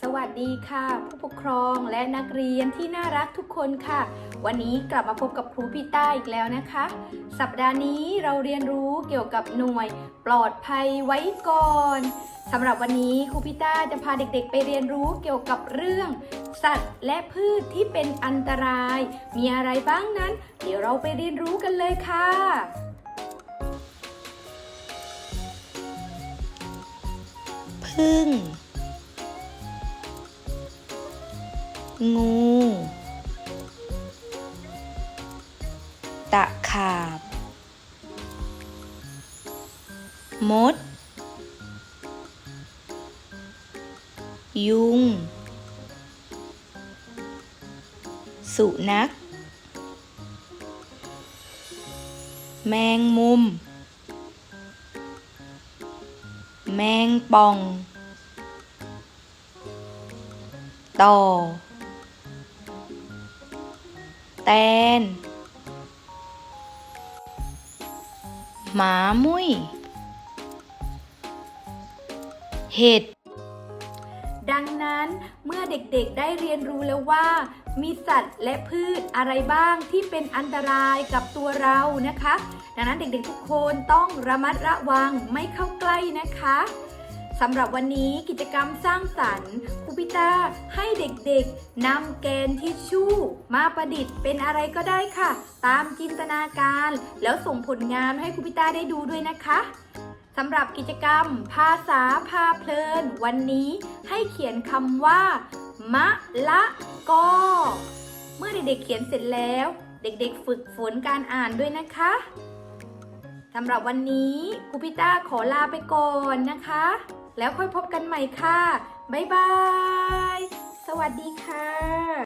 สวัสดีค่ะ ผู้ปกครองและนักเรียนที่น่ารักทุกคนค่ะ วันนี้กลับมาพบกับครูพี่ต้าอีกแล้วนะคะ สัปดาห์นี้เราเรียนรู้เกี่ยวกับหน่วยปลอดภัยไว้ก่อนสำหรับวันนี้ครูพี่ต้าจะพาเด็กๆ ไปเรียนรู้เกี่ยวกับเรื่อง สัตว์และพืชที่เป็นอันตราย มีอะไรบ้างนั้น เดี๋ยวเราไปเรียนรู้กันเลยค่ะพึ่ง งู ตะขาบ มด ยุง สุนัข แมงมุม แมงป่องต่อ แตน หมามุ้ย เห็ด ดังนั้นเมื่อเด็กๆได้เรียนรู้แล้วว่า มีสัตว์และพืชอะไรบ้างที่เป็นอันตรายกับตัวเรานะคะ ดังนั้นเด็กๆทุกคนต้องระมัดระวังไม่เข้าใกล้นะคะ สำหรับวันนี้กิจกรรมสร้างสรรค์ครูพิต้าให้เด็กๆนำแกนทิชชู่ มาประดิษฐ์เป็นอะไรก็ได้ค่ะ ตามจินตนาการ แล้วส่งผลงานให้ครูพิต้าได้ดูด้วยนะคะสำหรับกิจกรรม ภาษาพาเพลิน วันนี้ให้เขียนคำว่า มะละกอ เมื่อเด็กๆเขียนเสร็จแล้ว เด็กๆฝึกฝนการอ่านด้วยนะคะสำหรับวันนี้ครูพิต้าขอลาไปก่อนนะคะ แล้วค่อยพบกันใหม่ค่ะ บ๊ายบาย สวัสดีค่ะ